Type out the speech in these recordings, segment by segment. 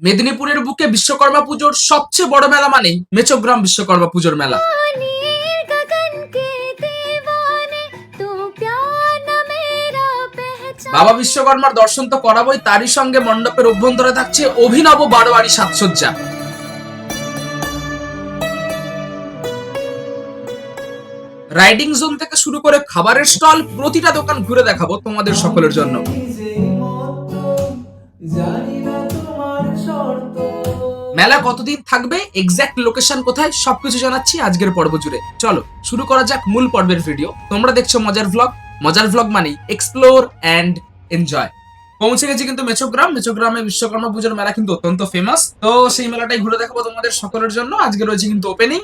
মেদিনীপুরের বুকে বিশ্বকর্মা পুজোর সবচেয়ে বড় মেলা মানেই মেচগ্রাম বিশ্বকর্মা পুজোর মেলা। বাবা বিশ্বকর্মার দর্শন তো করাবই তারই সঙ্গে মণ্ডপের অভ্যন্তরে থাকছে অভিনব বারোয়ারি সাজসজ্জা। রাইডিং জোন থেকে শুরু করে খাবারের স্টল প্রতিটা দোকান ঘুরে দেখাবো তোমাদের সকলের জন্য। মেলা কতদিন থাকবে এক্সাক্ট লোকেশন কোথায়, সবকিছু জানাচ্ছি আজকের পর্ব জুড়ে। চলো, শুরু করা যাক মূল পর্বের ভিডিও তোমরা দেখছ মজার ভ্লগ মজার ভ্লগ মানেই এক্সপ্লোর অ্যান্ড এনজয় পৌঁছে গেছি কিন্তু মেচোগ্রাম। মেচোগ্রামে বিশ্বকর্মা পুজোর মেলা কিন্তু অত্যন্ত ফেমাস তো সেই মেলাটাই ঘুরে দেখাবো তোমাদের সকলের জন্য। আজকে রয়েছে কিন্তু ওপেনিং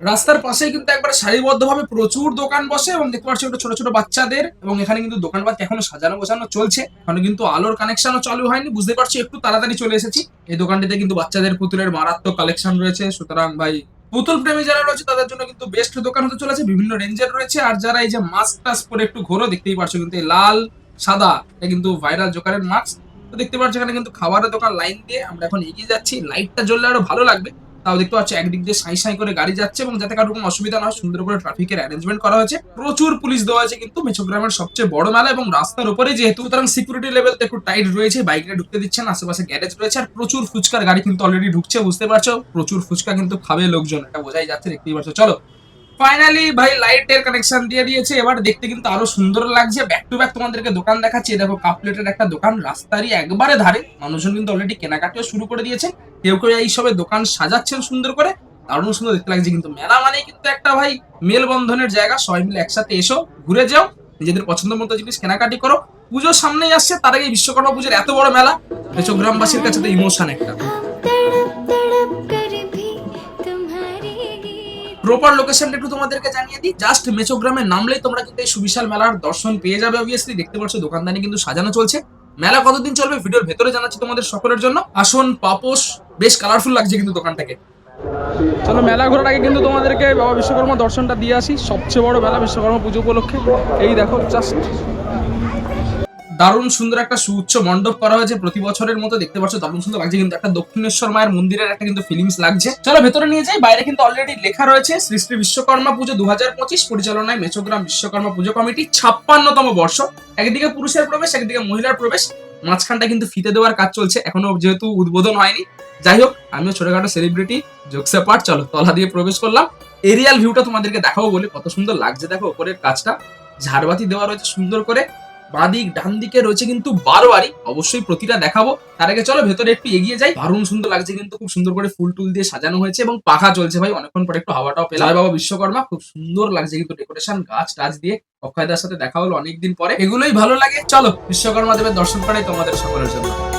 রাস্তার পাশেই কিন্তু একবার সারিবদ্ধভাবে প্রচুর দোকান বসে এবং দেখতে পাচ্ছি একটু ছোট ছোট বাচ্চাদের এবং এখানে কিন্তু দোকানপাট এখনও সাজানো গোছানো চলছে। এখনও কিন্তু আলোর কানেকশনও চালু হয়নি, বুঝতে পারছি একটু তাড়াতাড়ি চলে এসেছি। এই দোকানটিতে কিন্তু বাচ্চাদের পুতুলের মারাত্মক কালেকশন রয়েছে। সুতরাং ভাই, পুতুল প্রেমী যারা রয়েছে তাদের জন্য কিন্তু বেস্ট দোকান হতে চলেছে, বিভিন্ন রেঞ্জের রয়েছে। আর যারা এই যে মাস্ক টাস্ক পরে একটু ঘোরো, দেখতেই পারছ কিন্তু এই লাল, সাদা, এটা কিন্তু ভাইরাল জোকারের মাস্ক তো দেখতে পাচ্ছ এখানে কিন্তু খাবারের দোকান লাইন দিয়ে আমরা এখন এগিয়ে যাচ্ছি। লাইটটা জ্বললে আরও ভালো লাগবে। তাও দেখতে পাচ্ছ, একদিক দিয়ে সাই সাই করে গাড়ি যাচ্ছে এবং যাতে কারও কোনো অসুবিধা না হয়, সুন্দর করে ট্রাফিকের অ্যারেঞ্জমেন্ট করা হয়েছে। প্রচুর পুলিশ দেওয়া আছে কিন্তু মেছোগ্রামের সবচেয়ে বড় মেলা এবং রাস্তার উপরে যেহেতু, সুতরাং সিকিউরিটি লেভেল একটু টাইট রয়েছে বাইকে ঢুকতে দিচ্ছেন আশেপাশে গ্যারেজ রয়েছে আর প্রচুর ফুচকার গাড়ি কিন্তু অলরেডি ঢুকছে, বুঝতে পারছ? প্রচুর ফুচকা কিন্তু খাবে লোকজন, এটা বোঝাই যাচ্ছে, দেখতেই পারছ চলো ফাইনালি ভাই লাইটের কানেকশন দিয়ে দিয়েছে এবার দেখতে কিন্তু আরও সুন্দর লাগছে ব্যাক টু ব্যাক তোমাদেরকে দোকান দেখাচ্ছি দেখো কাপলেটের একটা দোকান রাস্তারই একবারে ধারে মানুষজন কিন্তু অলরেডি কেনাকাটিও শুরু করে দিয়েছে কেউ কেউ এই সবে দোকান সাজাচ্ছেন সুন্দর করে দারুণ সুন্দর দেখতে লাগছে কিন্তু মেলা মানে কিন্তু একটা ভাই মেলবন্ধনের জায়গা সবাই মিলে একসাথে এসো ঘুরে যাও নিজেদের পছন্দ মতো জিনিস কেনাকাটি করো পুজোর সামনেই আসছে তার আগে বিশ্বকর্মা পুজোর এত বড় মেলা গ্রামবাসীর কাছে তো ইমোশন একটা প্রপার লোকেশনটা একটু তোমাদেরকে জানিয়ে দিই। জাস্ট মেচোগ্রামে নামলেই তোমরা কিন্তু এই সুবিশাল মেলার দর্শন পেয়ে যাবে অবভিয়াসলি দেখতে পাচ্ছ দোকানদানি কিন্তু সাজানো চলছে। মেলা কতদিন চলবে ভিডিওর ভেতরে জানাচ্ছি তোমাদের সকলের জন্য। আসন, পাপোশ, বেশ কালারফুল লাগছে কিন্তু দোকানটাকে। চলো, মেলা ঘোরার আগে কিন্তু তোমাদেরকে বাবা বিশ্বকর্মা দর্শনটা দিয়ে আসি। সবচেয়ে বড় মেলা বিশ্বকর্মা পুজো উপলক্ষে। এই দেখো জাস্ট দারুণ সুন্দর একটা সুউচ্চ মণ্ডপ করা হয়েছে প্রতি বছরের মতো, দেখতে পাচ্ছ, দারুণ সুন্দর লাগছে। কিন্তু একটা দক্ষিণেশ্বর মায়ের মন্দিরের একটা কিন্তু ফিলিংস লাগছে। চলো ভেতরে নিয়ে যাই, বাইরে কিন্তু অলরেডি লেখা রয়েছে, শ্রী শ্রী বিশ্বকর্মা পুজো দু হাজার পঁচিশ পরিচালনায় মেচোগ্রাম বিশ্বকর্মা পুজো কমিটি, ছাপ্পান্নতম বর্ষ। একদিকে পুরুষের প্রবেশ, একদিকে মহিলার প্রবেশ। মাঝখানটা কিন্তু ফিতে দেওয়ার কাজ চলছে, এখনও যেহেতু উদ্বোধন হয়নি। যাই হোক, আমিও ছোটখাটো সেলিব্রিটি জোকসে পাঠ চলো তলা দিয়ে প্রবেশ করলাম। এরিয়াল ভিউটা তোমাদেরকে দেখাবো বলে কত সুন্দর লাগছে। দেখো উপরের কাজটা, ঝাড়বাতি দেওয়া রয়েছে সুন্দর করে। বাঁদিক ডান দিকে রয়েছে কিন্তু বারোয়ারি। অবশ্যই প্রতিটা দেখাবো। তার আগে চলো, ভেতরে একটু এগিয়ে যাই। দারুণ সুন্দর লাগছে কিন্তু, খুব সুন্দর করে ফুল টুল দিয়ে সাজানো হয়েছে এবং পাখা চলছে ভাই। অনেকক্ষণ পরে একটু হাওয়াটাও পেলাম। বাবা বিশ্বকর্মা, খুব সুন্দর লাগছে কিন্তু ডেকোরেশন গাছ টাছ দিয়ে অক্ষয়দার সাথে দেখা হলো অনেকদিন পরে। এগুলোই ভালো লাগে। চলো বিশ্বকর্মা দেবের দর্শন করাই তোমাদের সকলের জন্য।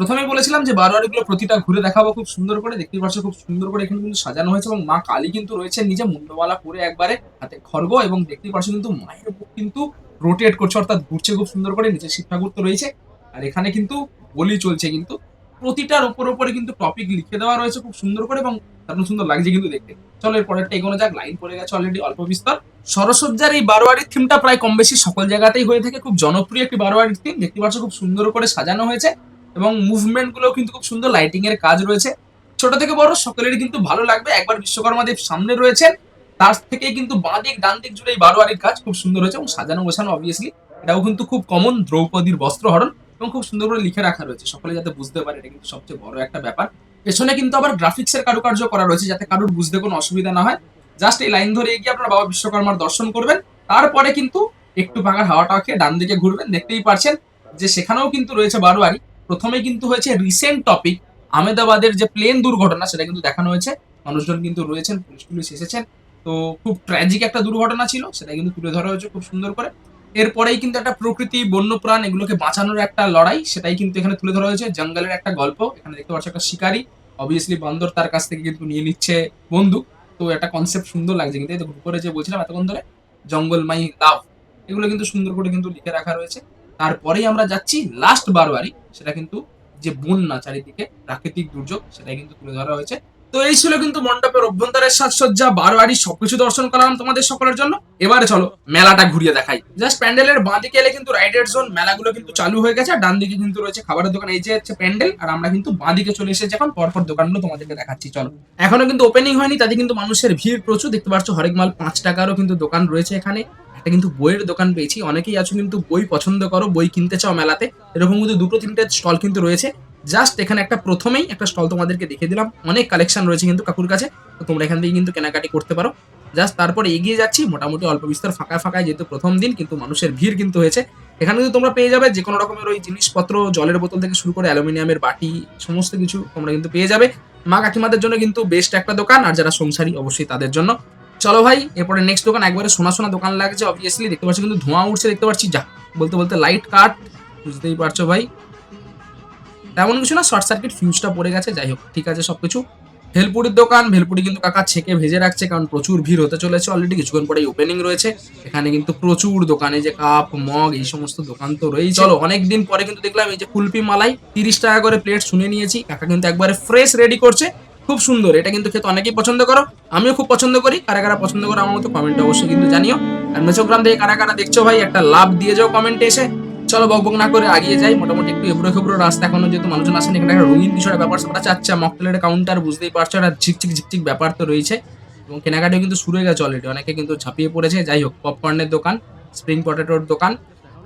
প্রথমেই বলেছিলাম যে বারোয়ারি গুলো প্রতিটা ঘুরে দেখাবো, খুব সুন্দর করে। দেখতে পাচ্ছ, খুব সুন্দর করে এখানে কিন্তু সাজানো হয়েছে এবং মা কালী কিন্তু রয়েছে নিজে মুন্ডমালা পরে একবারে হাতে খড়গ এবং দেখতে পাচ্ছ কিন্তু মায়ের বুক কিন্তু রোটেট করছে, অর্থাৎ ঘুরছে খুব সুন্দর করে, নিচে শিব ঠাকুর তো রয়েছে। আর এখানে কিন্তু বলি চলছে কিন্তু। প্রতিটার ওপর ওপরে কিন্তু টপিক লিখে দেওয়া রয়েছে খুব সুন্দর করে এবং দারুণ সুন্দর লাগছে কিন্তু দেখতে। চলো এর পরেরটা এগোনো যাক লাইন পড়ে গেছে অলরেডি অল্প বিস্তর। সরসজ্জার এই বারোয়ারির থিমটা প্রায় কম বেশি সকল জায়গাতেই হয়ে থাকে, খুব জনপ্রিয় একটি বারোয়ারির থিম দেখতে পাচ্ছ, খুব সুন্দর করে সাজানো হয়েছে। এবং মুভমেন্টগুলো কিন্তু খুব সুন্দর লাইটিং এর কাজ রয়েছে। ছোট থেকে বড় সকলেরই কিন্তু ভালো লাগবে। একবার বিশ্বকর্মা দেব সামনে রয়েছেন, তার থেকে কিন্তু বাঁ দিক ডান দিক জুড়ে এই বারোয়ারির কাজ খুব সুন্দর হয়েছে এবং সাজানো গোছানো অবভিয়াসলি এটাও কিন্তু খুব কমন দ্রৌপদীর বস্ত্রহরণ এবং খুব সুন্দর করে লিখে রাখা রয়েছে। সকলে যাতে বুঝতে পারে, এটা কিন্তু সবচেয়ে বড় একটা ব্যাপার। পেছনে কিন্তু আবার গ্রাফিক্স এর কারুকার্য করা রয়েছে যাতে কারুর বুঝতে কোনো অসুবিধা না হয়। জাস্ট এই লাইন ধরে এগিয়ে আপনারা বাবা বিশ্বকর্মার দর্শন করবেন। তারপরে কিন্তু একটু ফাঁকার হাওয়াটা খেয়ে ডান দিকে ঘুরবেন, দেখতেই পারছেন যে সেখানেও কিন্তু রয়েছে বারোয়ারি। প্রথমে কিন্তু হয়েছে রিসেন্ট টপিক আহমেদাবাদের যে প্লেন দুর্ঘটনা, সেটা কিন্তু দেখানো হয়েছে। মানুষজন কিন্তু রয়েছেন, পুলিশ পুলিশ এসেছেন। তো খুব ট্র্যাজিক একটা দুর্ঘটনা ছিল, সেটা কিন্তু তুলে ধরা হয়েছে খুব সুন্দর করে। এরপরেই কিন্তু একটা প্রকৃতি, বন্যপ্রাণ, এগুলোকে বাঁচানোর একটা লড়াই, সেটাই কিন্তু এখানে তুলে ধরা হয়েছে। জঙ্গলের একটা গল্প, এখানে দেখতে পাচ্ছ একটা শিকারী। অবভিয়াসলি বান্দর তার কাছ থেকে কিন্তু নিয়ে নিচ্ছে বন্দুক তো একটা কনসেপ্ট সুন্দর লাগছে কিন্তু, এই দেখো উপরে যে বলছিলাম এতক্ষণ ধরে জঙ্গল মাই লাভ, এগুলো কিন্তু সুন্দর করে কিন্তু লিখে রাখা রয়েছে। তারপরেই আমরা যাচ্ছি লাস্ট বারোয়ারি সেটা কিন্তু যে বন্যা চারিদিকে প্রাকৃতিক দুর্যোগ, সেটাই কিন্তু তুলে ধরা হয়েছে। তো এই ছিল কিন্তু মণ্ডপের অভ্যন্তরের সাজসজ্জা বারোয়ারি সবকিছু দর্শন করলাম তোমাদের সকলের জন্য। এবারে চলো, মেলাটা ঘুরিয়ে দেখাই। জাস্ট প্যান্ডেলের বাঁ দিকে এলে কিন্তু রাইডের জোন মেলাগুলো কিন্তু চালু হয়ে গেছে, আর ডান দিকে কিন্তু রয়েছে খাবারের দোকান। এই যে হচ্ছে প্যান্ডেল আর আমরা কিন্তু বাঁ দিকে চলে এসেছি এখন, পরপর দোকানগুলো তোমাদেরকে দেখাচ্ছি, চলো। এখনও কিন্তু ওপেনিং হয়নি, তাতে কিন্তু মানুষের ভিড় প্রচুর, দেখতে পাচ্ছ হরেক মাল পাঁচ টাকারও কিন্তু দোকান রয়েছে এখানে। একটা কিন্তু বইয়ের দোকান পেয়েছি। অনেকেই আছো কিন্তু বই পছন্দ করো, বই কিনতে চাও মেলাতে। এরকম কিন্তু দুটো, তিনটে স্টল কিন্তু রয়েছে। জাস্ট এখানে একটা প্রথমেই একটা স্টল তোমাদেরকে দেখে দিলাম। অনেক কালেকশন রয়েছে কিন্তু কাকুর কাছে। তো তোমরা এখান থেকে কিন্তু কেনাকাটি করতে পারো। জাস্ট তারপর এগিয়ে যাচ্ছি। মোটামুটি অল্প বিস্তর ফাঁকা ফাঁকায় যেহেতু প্রথম দিন, কিন্তু মানুষের ভিড় কিন্তু হয়েছে। এখানে কিন্তু তোমরা পেয়ে যাবে যে কোনো রকমের ওই জিনিসপত্র, জলের বোতল থেকে শুরু করে অ্যালুমিনিয়ামের বাটি, সমস্ত কিছু তোমরা কিন্তু পেয়ে যাবে। মা কাকিমাদের জন্য কিন্তু বেস্ট একটা দোকান। আর যারা সংসারী, অবশ্যই তাদের জন্য। চলো ভাই, এরপরে নেক্সট দোকান, একবারে সোনা সোনা দোকান লাগছে অবভিয়াসলি দেখতে পাচ্ছি কিন্তু ধোঁয়া উঠছে, দেখতে পাচ্ছি, যা, বলতে বলতে লাইট কাট বুঝতেই পারছ ভাই। তেমন কিছু না শর্ট সার্কিট ফিউজটা পড়ে গেছে, যাই হোক, ঠিক আছে সবকিছু। ভেলপুরির দোকান, ভেলপুরি কিন্তু কাকা ছেকে ভেজে রাখছে, কারণ প্রচুর ভিড় হতে চলেছে অলরেডি কিছুক্ষণ পরেই ওপেনিং রয়েছে। এখানে কিন্তু প্রচুর দোকানে যে কাপ মগ এই সমস্ত দোকান তো রয়েছে চলো অনেক দিন পরে কিন্তু দেখলাম এই যে কুলপি মালাই, তিরিশ টাকা করে প্লেট শুনে নিয়েছি। কাকা কিন্তু একবারে ফ্রেশ রেডি করছে। খুব সুন্দর, এটা কিন্তু খেতে অনেকেই পছন্দ করো, আমিও খুব পছন্দ করি, কারা কারা পছন্দ করো আমার মতো কমেন্টে অবশ্যই কিন্তু জানিও। আর মেচোগ্রাম থেকে কারা কারা দেখছ ভাই, একটা লাভ দিয়ে যাও কমেন্টে এসে। চলো বক বক না করে আগিয়ে যাই, মোটামুটি একটু এবড়ো খেবড়ো রাস্তা এখনও যেহেতু মানুষজন আসেন, এখানে একটা রঙিন বিষয়ের ব্যাপার স্যাপার চাচ্ছে মকটেলের কাউন্টার বুঝতেই পারছ, একটা ঝিকঝিক ঝিকঝিক ব্যাপার তো রয়েছে। এবং কেনাকাটিও কিন্তু শুরু হয়ে গেছে অলরেডি অনেকে কিন্তু ঝাঁপিয়ে পড়েছে। যাই হোক পপকর্নের দোকান স্প্রিং পটেটোর দোকান,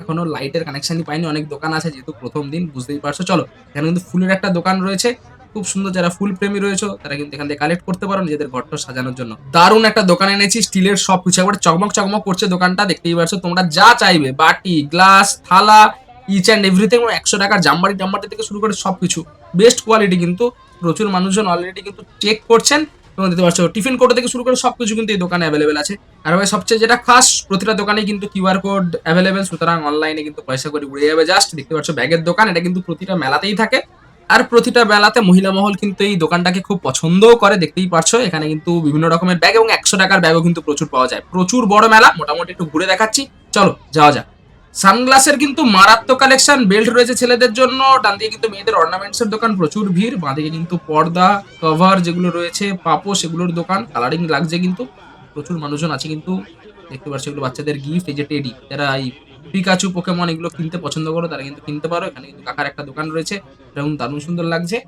এখনও লাইটের কানেকশনই পাইনি, অনেক দোকান আছে যেহেতু প্রথম দিন, বুঝতেই পারছ। চলো, এখানে কিন্তু ফুলের একটা দোকান রয়েছে। খুব সুন্দর যারা ফুল প্রেমী রয়েছে, তারা কিন্তু এখান থেকে কালেক্ট করতে পারো নিজেদের ঘরটা সাজানোর জন্য। দারুণ একটা দোকান এনেছি, স্টিলের সব কিছু একবার চকমক চকমক করছে দোকানটা, দেখতেই পারছ তোমরা যা চাইবে। বাটি, গ্লাস, থালা ইচ অ্যান্ড এভরিথিং একশো টাকার জামবাড়ি টাম্বাড়ি থেকে শুরু করে সব কিছু বেস্ট কোয়ালিটি কিন্তু, প্রচুর মানুষজন অলরেডি কিন্তু চেক করছেন, এবং দেখতে পাচ্ছ টিফিন কোড থেকে শুরু করে সবকিছু কিন্তু এই দোকানে অ্যাভেলেবেল আছে। আর ভাই, সবচেয়ে যেটা খাস, প্রতিটা দোকানে কিন্তু কিউআর কোড অ্যাভেলেবেল সুতরাং অনলাইনে কিন্তু পয়সা করে উড়ে যাবে জাস্ট দেখতে পাচ্ছ ব্যাগের দোকান, এটা কিন্তু প্রতিটা মেলাতেই থাকে। আর প্রতিটা বেলাতে মহিলা মহল কিন্তু এই দোকানটাকে খুব পছন্দও করে, দেখতেই পারছ। এখানে কিন্তু বিভিন্ন রকমের ব্যাগ এবং একশো টাকার ব্যাগও কিন্তু প্রচুর পাওয়া যায়। প্রচুর বড় মেলা, মোটামুটি একটু ঘুরে দেখাচ্ছি। চলো, যাওয়া যাক। সানগ্লাসের কিন্তু মারাত্মক কালেকশন বেল্ট রয়েছে ছেলেদের জন্য। ডান দিকে কিন্তু মেয়েদের অর্নামেন্টস এর দোকান, প্রচুর ভিড়। বাঁ দিকে কিন্তু পর্দা কভার যেগুলো রয়েছে পাপো সেগুলোর দোকান কালারিং লাগছে কিন্তু। প্রচুর মানুষজন আছে কিন্তু। দেখতে পাচ্ছ এগুলো বাচ্চাদের গিফট এই যে টেডি যারা এই পিকাচু পোকেমন এগুলো কিনতে পছন্দ করো, তারা কিন্তু কিনতে পারো। এখানে কিন্তু কাকার একটা দোকান রয়েছে, এরকম দারুণ সুন্দর লাগছে।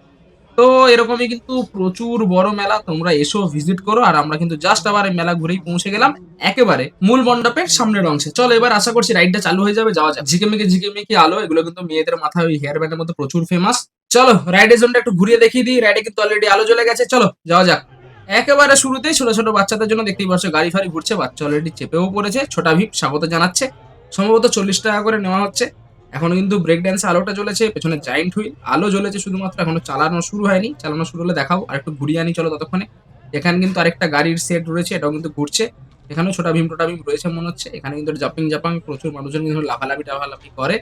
তো এরকমই কিন্তু প্রচুর বড় মেলা, তোমরা এসো ভিজিট করো, আর আমরা কিন্তু জাস্ট আবার মেলা ঘুরেই পৌঁছে গেলাম। একেবারে মূল মণ্ডপের সামনের অংশে। চলো, এবার আশা করছি রাইডটা চালু হয়ে যাবে, যাওয়া যাক। ঝিকেমিকে ঝিকেমিকে আলো, এগুলো কিন্তু মেয়েদের মাথায় ওই হেয়ার ব্যান্ডের মধ্যে প্রচুর ফেমাস চলো রাইডের জন্য একটু ঘুরিয়ে দেখিয়ে দিই রাইডে কিন্তু অলরেডি আলো জ্বলে গেছে। চলো, যাওয়া যাক। একেবারে শুরুতেই ছোট ছোট বাচ্চাদের জন্য দেখতেই পাচ্ছ গাড়ি ফাড়ি ঘুরছে, বাচ্চা অলরেডি চেপেও পড়েছে, ছোটা ভিপ স্বাগত জানাচ্ছে। সম্ভবত চল্লিশ টাকা করে নেওয়া হচ্ছে। এখনও কিন্তু ব্রেক ড্যান্সে আলোটা জ্বলেছে, পেছনে জাইন্ট হুইল আলো জ্বলেছে শুধুমাত্র, এখনও চালানো শুরু হয়নি। চালানো শুরু হলে দেখাও, আর একটু ঘুরিয়ে আনি চলো ততক্ষণে। এখানে কিন্তু আরেকটা গাড়ির সেট রয়েছে, এটাও কিন্তু ঘুরছে। এখানেও ছোটা ভীম, টোটা ভীম রয়েছে মনে হচ্ছে। এখানে কিন্তু জাপিং জাপাং প্রচুর মানুষজন কিন্তু লাফালাফি, টাফালাফি করে।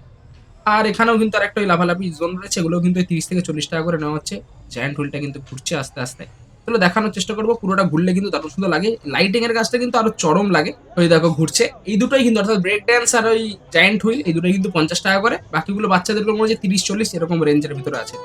আর এখানেও কিন্তু আরেকটা ওই লাফালাফি জোন রয়েছে এগুলো কিন্তু তিরিশ থেকে চল্লিশ টাকা করে নেওয়া হচ্ছে। জায়ান্ট হুইলটা কিন্তু ঘুরছে আস্তে আস্তে। তাহলে দেখানোর চেষ্টা করব। পুরোটা ঘুরলে কিন্তু দারুণ সুন্দর লাগে। লাইটিং এর কাজটা কিন্তু আরও চরম লাগে। ওই দেখো ঘুরছে। এই দুটোই কিন্তু অর্থাৎ ব্রেক ড্যান্স আর ওই জায়ান্ট হুইল এই দুটোই কিন্তু পঞ্চাশ টাকা করে। বাকিগুলো বাচ্চাদের মনে হচ্ছে তিরিশ চল্লিশ এরকম রেঞ্জের ভিতরে আছে।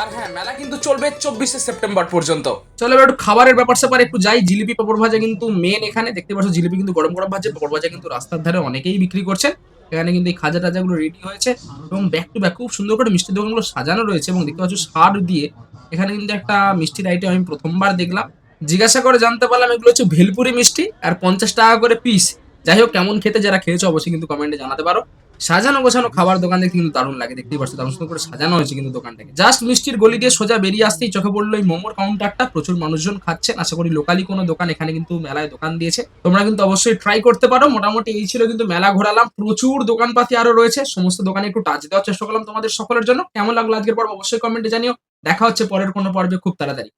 আর হ্যাঁ মেলা কিন্তু চলবে চব্বিশে সেপ্টেম্বর পর্যন্ত। চলো এবার একটু খাবারের ব্যাপার স্যাপার একটু যাই। জিলিপি পাপড় ভাজা কিন্তু মেন এখানে। দেখতে পাচ্ছ জিলিপি কিন্তু গরম গরম ভাজছে। পাপড় ভাজা কিন্তু রাস্তার ধারে অনেকেই বিক্রি করছে এখানে কিন্তু এই খাজা টাজাগুলো রেডি হয়েছে। এবং ব্যাক টু ব্যাক খুব সুন্দর করে মিষ্টির দোকানগুলো সাজানো রয়েছে। এবং দেখতে পাচ্ছ সার দিয়ে এখানে কিন্তু একটা মিষ্টির আইটেম আমি প্রথমবার দেখলাম। জিজ্ঞাসা করে জানতে পারলাম এগুলো হচ্ছে ভেলপুরি মিষ্টি আর পঞ্চাশ টাকা করে পিস যাই হোক, কেমন খেতে যারা খেয়েছো অবশ্যই কিন্তু কমেন্টে জানাতে পারো। সাজানো গোছানো খাবার দোকান দেখতে কিন্তু দারুণ লাগে, দেখতেই পাচ্ছ দারুণ সুন্দর করে সাজানো হয়েছে কিন্তু দোকানটাকে। জাস্ট মিষ্টির গলি দিয়ে সোজা বেরিয়ে আসতেই চোখে পড়ল এই মোমোর কাউন্টারটা প্রচুর মানুষজন খাচ্ছেন, আশা করি লোকালি কোনো দোকান এখানে কিন্তু মেলায় দোকান দিয়েছে। তোমরা কিন্তু অবশ্যই ট্রাই করতে পারো। মোটামুটি এই ছিল কিন্তু মেলা ঘোরালাম। প্রচুর দোকানপাতি আরও রয়েছে। সমস্ত দোকানে একটু টাচ দেওয়ার চেষ্টা করলাম তোমাদের সকলের জন্য। কেমন লাগল আজকের পর অবশ্যই কমেন্টে জানিও। দেখা হচ্ছে পরের কোনো পর্বে খুব তাড়াতাড়ি।